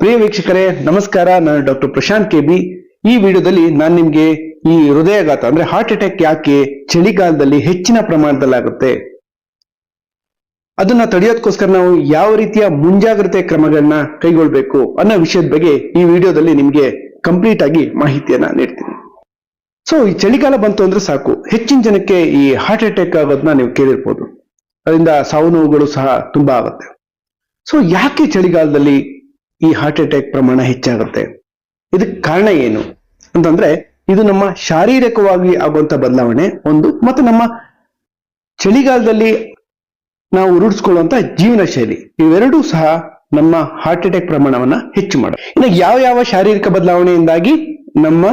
ಪ್ರಿಯ ವೀಕ್ಷಕರೇ, ನಮಸ್ಕಾರ. ನಾನು ಡಾಕ್ಟರ್ ಪ್ರಶಾಂತ್ ಕೆ ಬಿ ಈ ವಿಡಿಯೋದಲ್ಲಿ ನಾನು ನಿಮ್ಗೆ ಈ ಹೃದಯಾಘಾತ, ಅಂದ್ರೆ ಹಾರ್ಟ್ ಅಟ್ಯಾಕ್ ಯಾಕೆ ಚಳಿಗಾಲದಲ್ಲಿ ಹೆಚ್ಚಿನ ಪ್ರಮಾಣದಲ್ಲಿ ಆಗುತ್ತೆ ಅದನ್ನ ತಡೆಯೋದಕ್ಕೋಸ್ಕರ ನಾವು ಯಾವ ರೀತಿಯ ಮುಂಜಾಗ್ರತೆ ಕ್ರಮಗಳನ್ನ ಕೈಗೊಳ್ಬೇಕು ಅನ್ನೋ ವಿಷಯದ ಬಗ್ಗೆ ಈ ವಿಡಿಯೋದಲ್ಲಿ ನಿಮ್ಗೆ ಕಂಪ್ಲೀಟ್ ಆಗಿ ಮಾಹಿತಿಯನ್ನ ನೀಡ್ತೀನಿ. ಸೊ ಈ ಚಳಿಗಾಲ ಬಂತು ಅಂದ್ರೆ ಸಾಕು. ಹೆಚ್ಚಿನ ಜನಕ್ಕೆ ಈ ಹಾರ್ಟ್ ಅಟ್ಯಾಕ್ ಆಗೋದನ್ನ ನೀವು ಕೇಳಿರ್ಬೋದು. ಅದರಿಂದ ಸಾವು ನೋವುಗಳು ಸಹ ತುಂಬಾ ಆಗುತ್ತೆ. ಸೊ ಯಾಕೆ ಚಳಿಗಾಲದಲ್ಲಿ ಈ ಹಾರ್ಟ್ ಅಟ್ಯಾಕ್ ಪ್ರಮಾಣ ಹೆಚ್ಚಾಗುತ್ತೆ. ಇದಕ್ಕೆ ಕಾರಣ ಏನು? ಅಂತಂದ್ರೆ ಇದು ನಮ್ಮ ಶಾರೀರಿಕವಾಗಿ ಆಗುವಂತ ಬದಲಾವಣೆ. ಒಂದು, ಮತ್ತೆ ನಮ್ಮ ಚಳಿಗಾಲದಲ್ಲಿ ನಾವು ರೂಢಿಸ್ಕೊಳ್ಳುವಂತ ಜೀವನ ಶೈಲಿ. ಇವೆರಡೂ ಸಹ ನಮ್ಮ ಹಾರ್ಟ್ ಅಟ್ಯಾಕ್ ಪ್ರಮಾಣವನ್ನ ಹೆಚ್ಚು ಮಾಡ ಇನ್ನು ಯಾವ ಯಾವ ಶಾರೀರಿಕ ಬದಲಾವಣೆಯಿಂದಾಗಿ ನಮ್ಮ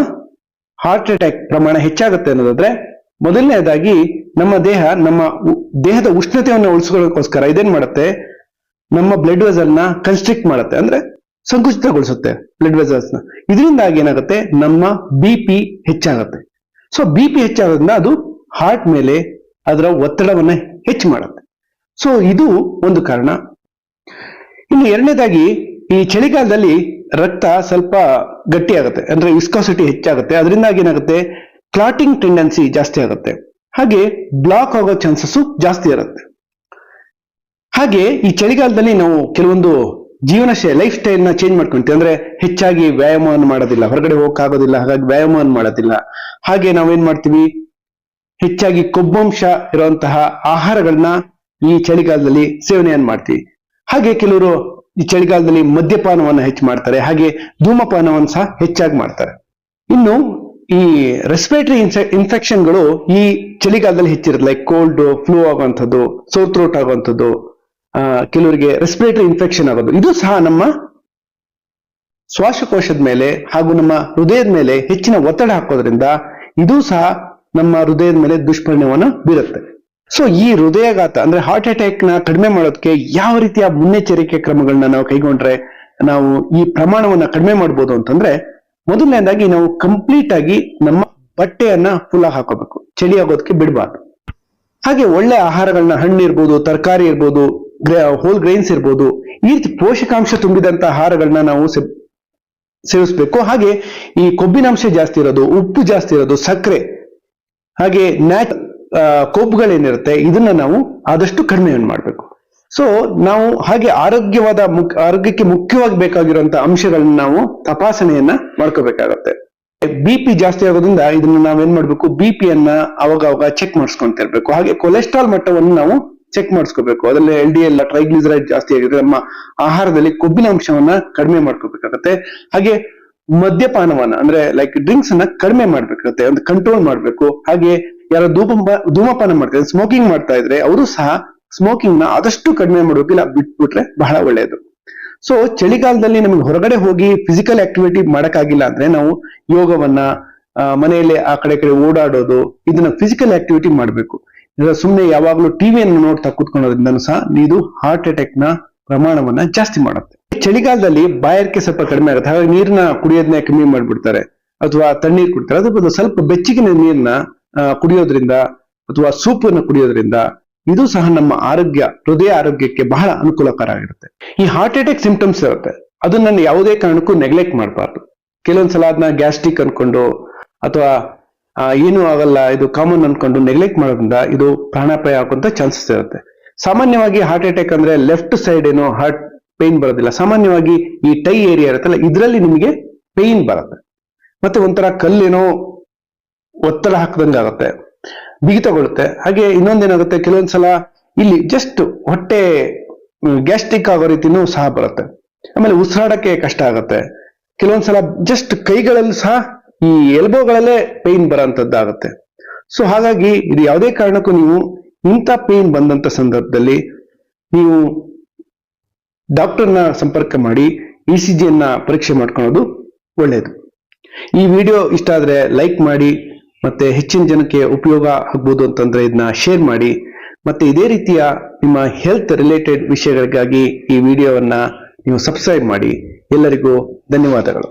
ಹಾರ್ಟ್ ಅಟ್ಯಾಕ್ ಪ್ರಮಾಣ ಹೆಚ್ಚಾಗುತ್ತೆ ಅನ್ನೋದಾದ್ರೆ, ಮೊದಲನೇದಾಗಿ ನಮ್ಮ ದೇಹ, ನಮ್ಮ ದೇಹದ ಉಷ್ಣತೆಯನ್ನು ಉಳಿಸ್ಕೊಳ್ಳೋಕೋಸ್ಕರ ಇದೇನ್ ಮಾಡುತ್ತೆ? ನಮ್ಮ ಬ್ಲಡ್ ವೆಸಲ್ನ ಕನ್ಸ್ಟ್ರಿಕ್ಟ್ ಮಾಡುತ್ತೆ. ಅಂದ್ರೆ ಸಂಕುಚಿತಗೊಳಿಸುತ್ತೆ ಬ್ಲಡ್ ವೆಸಲ್ಸ್ನ. ಇದರಿಂದಾಗಿ ಏನಾಗುತ್ತೆ? ನಮ್ಮ ಬಿ ಪಿ ಹೆಚ್ಚಾಗುತ್ತೆ. ಸೊ ಬಿ ಪಿ ಹೆಚ್ಚಾಗೋದ್ರಿಂದ ಅದು ಹಾರ್ಟ್ ಮೇಲೆ ಅದರ ಒತ್ತಡವನ್ನ ಹೆಚ್ಚು ಮಾಡುತ್ತೆ. ಸೊ ಇದು ಒಂದು ಕಾರಣ. ಇನ್ನು ಎರಡನೇದಾಗಿ, ಈ ಚಳಿಗಾಲದಲ್ಲಿ ರಕ್ತ ಸ್ವಲ್ಪ ಗಟ್ಟಿಯಾಗುತ್ತೆ. ಅಂದ್ರೆ ವಿಸ್ಕಾಸಿಟಿ ಹೆಚ್ಚಾಗುತ್ತೆ. ಅದರಿಂದಾಗಿ ಏನಾಗುತ್ತೆ? ಕ್ಲಾಟಿಂಗ್ ಟೆಂಡೆನ್ಸಿ ಜಾಸ್ತಿ ಆಗುತ್ತೆ. ಹಾಗೆ ಬ್ಲಾಕ್ ಆಗೋ ಚಾನ್ಸಸ್ ಜಾಸ್ತಿ ಇರುತ್ತೆ. ಹಾಗೆ ಈ ಚಳಿಗಾಲದಲ್ಲಿ ನಾವು ಕೆಲವೊಂದು ಜೀವನ ಲೈಫ್ ಸ್ಟೈಲ್ನ ಚೇಂಜ್ ಮಾಡ್ಕೊಂತೀವಿ. ಅಂದ್ರೆ ಹೆಚ್ಚಾಗಿ ವ್ಯಾಯಾಮವನ್ನು ಮಾಡೋದಿಲ್ಲ. ಹೊರಗಡೆ ಹೋಗಕ್ಕಾಗೋದಿಲ್ಲ. ಹಾಗಾಗಿ ವ್ಯಾಯಾಮವನ್ನು ಮಾಡೋದಿಲ್ಲ. ಹಾಗೆ ನಾವೇನ್ ಮಾಡ್ತೀವಿ? ಹೆಚ್ಚಾಗಿ ಕೊಬ್ಬಂಶ ಇರುವಂತಹ ಆಹಾರಗಳನ್ನ ಈ ಚಳಿಗಾಲದಲ್ಲಿ ಸೇವನೆಯನ್ನು ಮಾಡ್ತೀವಿ. ಹಾಗೆ ಕೆಲವರು ಈ ಚಳಿಗಾಲದಲ್ಲಿ ಮದ್ಯಪಾನವನ್ನು ಹೆಚ್ಚು ಮಾಡ್ತಾರೆ. ಹಾಗೆ ಧೂಮಪಾನವನ್ನು ಸಹ ಹೆಚ್ಚಾಗಿ ಮಾಡ್ತಾರೆ. ಇನ್ನು ಈ ರೆಸ್ಪಿರೇಟರಿ ಇನ್ಫೆಕ್ಷನ್ಗಳು ಈ ಚಳಿಗಾಲದಲ್ಲಿ ಹೆಚ್ಚಿರುತ್ತೆ. ಲೈಕ್ ಕೋಲ್ಡ್ ಫ್ಲೂ ಆಗುವಂಥದ್ದು ಸೋರ್ ಥ್ರೋಟ್ ಆಗುವಂಥದ್ದು ಕೆಲವರಿಗೆ ರೆಸ್ಪಿರೇಟರಿ ಇನ್ಫೆಕ್ಷನ್ ಆಗೋದು. ಇದು ಸಹ ನಮ್ಮ ಶ್ವಾಸಕೋಶದ ಮೇಲೆ ಹಾಗೂ ನಮ್ಮ ಹೃದಯದ ಮೇಲೆ ಹೆಚ್ಚಿನ ಒತ್ತಡ ಹಾಕೋದ್ರಿಂದ ಇದು ಸಹ ನಮ್ಮ ಹೃದಯದ ಮೇಲೆ ದುಷ್ಪರಿಣಾಮವನ್ನು ಬೀರುತ್ತೆ. ಸೊ ಈ ಹೃದಯಾಘಾತ ಅಂದ್ರೆ ಹಾರ್ಟ್ ಅಟ್ಯಾಕ್ನ ಕಡಿಮೆ ಮಾಡೋದಕ್ಕೆ ಯಾವ ರೀತಿಯ ಮುನ್ನೆಚ್ಚರಿಕೆ ಕ್ರಮಗಳನ್ನ ನಾವು ಕೈಗೊಂಡ್ರೆ ನಾವು ಈ ಪ್ರಮಾಣವನ್ನ ಕಡಿಮೆ ಮಾಡ್ಬೋದು ಅಂತಂದ್ರೆ ಮೊದಲನೇದಾಗಿ ನಾವು ಕಂಪ್ಲೀಟ್ ಆಗಿ ನಮ್ಮ ಬಟ್ಟೆಯನ್ನ ಫುಲ್ ಹಾಕೋಬೇಕು. ಚಳಿ ಆಗೋದಕ್ಕೆ ಬಿಡಬಾರ್ದು. ಹಾಗೆ ಒಳ್ಳೆ ಆಹಾರಗಳನ್ನ ಹಣ್ಣು ಇರ್ಬೋದು, ತರಕಾರಿ ಇರ್ಬೋದು ಹೋಲ್ ಗ್ರೈನ್ಸ್ ಇರ್ಬೋದು, ಈ ರೀತಿ ಪೋಷಕಾಂಶ ತುಂಬಿದಂತ ಆಹಾರಗಳನ್ನ ನಾವು ಸೇವಿಸಬೇಕು. ಹಾಗೆ ಈ ಕೊಬ್ಬಿನಾಂಶ ಜಾಸ್ತಿ ಇರೋದು, ಉಪ್ಪು ಜಾಸ್ತಿ ಇರೋದು, ಸಕ್ಕರೆ, ಹಾಗೆ ನ್ಯಾಟ್ ಕೊಬ್ಬುಗಳೇನಿರುತ್ತೆ ಇದನ್ನ ನಾವು ಆದಷ್ಟು ಕಡಿಮೆ ಮಾಡಬೇಕು. ಸೊ ನಾವು ಹಾಗೆ ಆರೋಗ್ಯವಾದ ಆರೋಗ್ಯಕ್ಕೆ ಮುಖ್ಯವಾಗಿ ಬೇಕಾಗಿರುವಂತ ಅಂಶಗಳನ್ನ ನಾವು ತಪಾಸಣೆಯನ್ನ ಮಾಡ್ಕೋಬೇಕಾಗತ್ತೆ. ಬಿ ಪಿ ಜಾಸ್ತಿ ಆಗೋದ್ರಿಂದ ಇದನ್ನ ನಾವೇನ್ ಮಾಡ್ಬೇಕು ಬಿ ಪಿಯನ್ನ ಅವಾಗ ಅವಾಗ ಚೆಕ್ ಮಾಡಿಸ್ಕೊಂತ ಇರ್ಬೇಕು ಹಾಗೆ ಕೊಲೆಸ್ಟ್ರಾಲ್ ಮಟ್ಟವನ್ನು ನಾವು ಚೆಕ್ ಮಾಡಿಸ್ಕೋಬೇಕು. ಅದರಲ್ಲಿ ಎಲ್ ಡಿ ಎಲ್ ಟ್ರೈಗ್ಲಿಸರೈಡ್ ಜಾಸ್ತಿ ಆಗಿದ್ರೆ ನಮ್ಮ ಆಹಾರದಲ್ಲಿ ಕೊಬ್ಬಿನ ಅಂಶವನ್ನ ಕಡಿಮೆ ಮಾಡ್ಕೋಬೇಕಾಗತ್ತೆ. ಹಾಗೆ ಮದ್ಯಪಾನವನ್ನ, ಅಂದ್ರೆ ಲೈಕ್ ಡ್ರಿಂಕ್ಸ್ ಅನ್ನ ಕಡಿಮೆ ಮಾಡ್ಬೇಕಾಗತ್ತೆ, ಒಂದು ಕಂಟ್ರೋಲ್ ಮಾಡ್ಬೇಕು. ಹಾಗೆ ಯಾರೋ ಧೂಪ ಧೂಮಪಾನ ಮಾಡ್ತಾರೆ ಸ್ಮೋಕಿಂಗ್ ಮಾಡ್ತಾ ಇದ್ರೆ ಅವರು ಸಹ ಸ್ಮೋಕಿಂಗ್ನ ಆದಷ್ಟು ಕಡಿಮೆ ಮಾಡೋಕೆ ಇಲ್ಲ, ಬಿಟ್ಬಿಟ್ರೆ ಬಹಳ ಒಳ್ಳೆಯದು ಸೊ ಚಳಿಗಾಲದಲ್ಲಿ ನಮಗೆ ಹೊರಗಡೆ ಹೋಗಿ ಫಿಸಿಕಲ್ ಆಕ್ಟಿವಿಟಿ ಮಾಡಕ್ಕಾಗಿಲ್ಲ ಅಂದ್ರೆ ನಾವು ಯೋಗವನ್ನ ಮನೆಯಲ್ಲಿ ಆ ಕಡೆ ಕಡೆ ಓಡಾಡೋದು, ಇದನ್ನ ಫಿಸಿಕಲ್ ಆಕ್ಟಿವಿಟಿ ಮಾಡಬೇಕು. ಸುಮ್ಮನೆ ಯಾವಾಗ್ಲೂ ಟಿವಿಯನ್ನು ನೋಡ್ತಾ ಕೂತ್ಕೊಳ್ಳೋದ್ರಿಂದ ಸಹ ಇದು ಹಾರ್ಟ್ ಅಟ್ಯಾಕ್ನ ಪ್ರಮಾಣವನ್ನ ಜಾಸ್ತಿ ಮಾಡುತ್ತೆ. ಚಳಿಗಾಲದಲ್ಲಿ ಬಾಯಾರಿಕೆ ಸ್ವಲ್ಪ ಕಡಿಮೆ ಆಗುತ್ತೆ. ಹಾಗಾಗಿ ನೀರನ್ನ ಕುಡಿಯೋದನ್ನ ಕಮ್ಮಿ ಮಾಡ್ಬಿಡ್ತಾರೆ. ಅಥವಾ ತಣ್ಣೀರ್ ಕುಡ್ತಾರೆ. ಅದು ಬದಲು ಸ್ವಲ್ಪ ಬೆಚ್ಚಗಿನ ನೀರನ್ನ ಕುಡಿಯೋದ್ರಿಂದ ಅಥವಾ ಸೂಪನ್ನು ಕುಡಿಯೋದ್ರಿಂದ ಇದು ಸಹ ನಮ್ಮ ಆರೋಗ್ಯ, ಹೃದಯ ಆರೋಗ್ಯಕ್ಕೆ ಬಹಳ ಅನುಕೂಲಕರ ಆಗಿರುತ್ತೆ. ಈ ಹಾರ್ಟ್ ಅಟ್ಯಾಕ್ ಸಿಂಪ್ಟಮ್ಸ್ ಇರುತ್ತೆ. ಅದನ್ನ ಯಾವುದೇ ಕಾರಣಕ್ಕೂ ನೆಗ್ಲೆಕ್ಟ್ ಮಾಡಬಾರ್ದು. ಕೆಲವೊಂದ್ಸಲ ಅದನ್ನ ಗ್ಯಾಸ್ಟ್ರಿಕ್ ಅನ್ಕೊಂಡು ಅಥವಾ ಏನೂ ಆಗಲ್ಲ, ಇದು ಕಾಮನ್ ಅನ್ಕೊಂಡು ನೆಗ್ಲೆಕ್ಟ್ ಮಾಡೋದ್ರಿಂದ ಇದು ಪ್ರಾಣಾಪಾಯ ಆಗುವಂತ ಚಾನ್ಸಸ್ ಇರುತ್ತೆ. ಸಾಮಾನ್ಯವಾಗಿ ಹಾರ್ಟ್ ಅಟ್ಯಾಕ್ ಅಂದ್ರೆ ಲೆಫ್ಟ್ ಸೈಡ್ ಏನೋ ಹಾರ್ಟ್ ಪೈನ್ ಬರೋದಿಲ್ಲ. ಸಾಮಾನ್ಯವಾಗಿ ಈ ಟೈ ಏರಿಯಾ ಇರುತ್ತಲ್ಲ, ಇದರಲ್ಲಿ ನಿಮಗೆ ಪೈನ್ ಬರುತ್ತೆ. ಮತ್ತೆ ಒಂಥರ ಕಲ್ಲೇನೋ ಒತ್ತಡ ಹಾಕದಂಗೆ ಆಗುತ್ತೆ, ಬಿಗಿತಗೊಳ್ಳುತ್ತೆ. ಹಾಗೆ ಇನ್ನೊಂದೇನಾಗುತ್ತೆ, ಕೆಲವೊಂದ್ಸಲ ಇಲ್ಲಿ ಜಸ್ಟ್ ಹೊಟ್ಟೆ ಗ್ಯಾಸ್ಟ್ರಿಕ್ ಆಗೋ ರೀತಿನೂ ಸಹ ಬರುತ್ತೆ. ಆಮೇಲೆ ಉಸಿರಾಡಕ್ಕೆ ಕಷ್ಟ ಆಗುತ್ತೆ. ಕೆಲವೊಂದ್ಸಲ ಜಸ್ಟ್ ಕೈಗಳಲ್ಲಿ ಸಹ ಈ ಎಲ್ಬೋಗಳಲ್ಲೇ ಪೇನ್ ಬರೋಂಥದ್ದಾಗುತ್ತೆ. ಸೊ ಹಾಗಾಗಿ ಇದು ಯಾವುದೇ ಕಾರಣಕ್ಕೂ ನೀವು ಇಂಥ ಪೇನ್ ಬಂದಂತ ಸಂದರ್ಭದಲ್ಲಿ ನೀವು ಡಾಕ್ಟರ್ನ ಸಂಪರ್ಕ ಮಾಡಿ ಇ ಸಿ ಜಿಯನ್ನ ಪರೀಕ್ಷೆ ಮಾಡ್ಕೊಳ್ಳೋದು ಒಳ್ಳೆಯದು ಈ ವಿಡಿಯೋ ಇಷ್ಟ ಆದ್ರೆ ಲೈಕ್ ಮಾಡಿ ಮತ್ತೆ ಹೆಚ್ಚಿನ ಜನಕ್ಕೆ ಉಪಯೋಗ ಆಗ್ಬೋದು ಅಂತಂದ್ರೆ ಇದನ್ನ ಶೇರ್ ಮಾಡಿ ಮತ್ತೆ ಇದೇ ರೀತಿಯ ನಿಮ್ಮ ಹೆಲ್ತ್ ರಿಲೇಟೆಡ್ ವಿಷಯಗಳಿಗಾಗಿ ಈ ವಿಡಿಯೋವನ್ನ ನೀವು ಸಬ್ಸ್ಕ್ರೈಬ್ ಮಾಡಿ. ಎಲ್ಲರಿಗೂ ಧನ್ಯವಾದಗಳು.